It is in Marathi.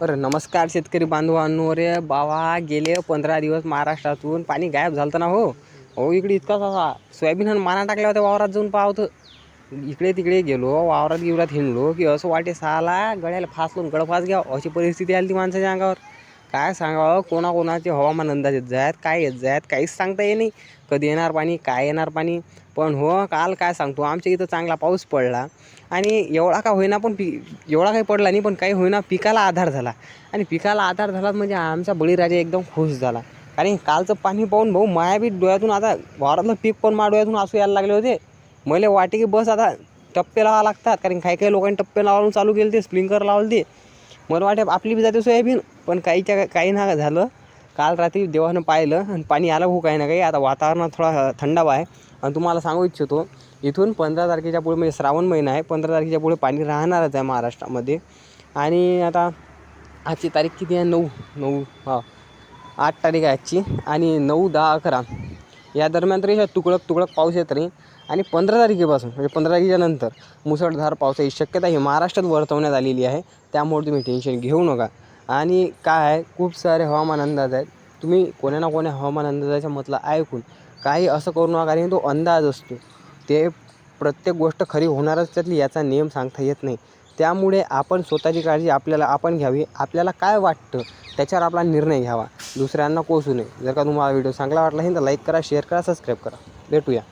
बरं नमस्कार शेतकरी बांधवांनो. रे बावा गेले पंधरा दिवस महाराष्ट्रातून. पाणी गायब झालं ना हो. हो इकडे इतका असा सोयाबीन आणि माना टाकल्या होत्या वावरात जाऊन पाहतं इकडे तिकडे गेलो वावरात गिवरात हिंडलो की असं वाटे साला गळ्याला फासलो गळफास घ्या अशी परिस्थिती आली ती माणसाच्या अंगावर. काय सांगावं? कोणाकोणाचे हवामान अंदाज येत जायत काय येत जायत काहीच सांगता ये नाही. कधी येणार पाणी काय येणार पाणी? पण हो काल काय सांगतो आमच्या इथं चांगला पाऊस पडला. आणि एवढा का होईना पण पी एवढा काही पडला नाही पण काही होईना पिकाला आधार झाला. आणि पिकाला आधार झाला म्हणजे आमचा बळीराजा एकदम खुश झाला. कारण कालचं पाणी पाहून भाऊ माया बी डोळ्यातून आता घरातलं पीक पण मा डोळ्यातून असू यायला लागले होते. मला वाटे की बस आता टप्पे लावा लागतात. कारण काही काही लोकांनी टप्पे लावून चालू केले ते स्प्रिंकर लावले ते. मला वाटे आपली बी जाते सोयाबीन पण काहीच्या काही ना झालं. काल रात्री देवानं पाहिलं आणि पाणी आलं हो काही ना काही. आता वातावरणात थोडा थंडावा आहे. आणि तुम्हाला सांगू इच्छितो इथून पंधरा तारखेच्या पुढे म्हणजे श्रावण महिना आहे पंधरा तारखेच्या पुढे पाणी राहणारच आहे महाराष्ट्रामध्ये. आणि आता आजची तारीख किती आहे? नऊ नऊ हा आठ तारीख आहे आजची. आणि नऊ दहा अकरा. या दरम्यान तरी ह्या तुकडक तुकडक पाऊस येत नाही. आणि पंधरा तारखेपासून म्हणजे पंधरा तारखेच्या नंतर मुसळधार पावसाची शक्यता ही महाराष्ट्रात वर्तवण्यात आलेली आहे. त्यामुळे तुम्ही टेन्शन घेऊ नका. आणि काय आहे खूप सारे हवामान अंदाज आहेत. तुम्ही कोण्या ना कोण्या हवामान अंदाजाच्या मतला ऐकून काही असं करू नका कारण तो अंदाज असतो. ते प्रत्येक गोष्ट खरी होणारच त्यातली याचा नियम सांगता येत नाही. त्यामुळे आपण स्वतःची काळजी आपल्याला आपण घ्यावी. आपल्याला काय वाटतं त्याच्यावर आपला निर्णय घ्यावा. दुसऱ्यांना कोसू नये. जर का तुम्हाला व्हिडिओ चांगला वाटला असेल तर लाईक करा शेअर करा सबस्क्राईब करा. भेटूया.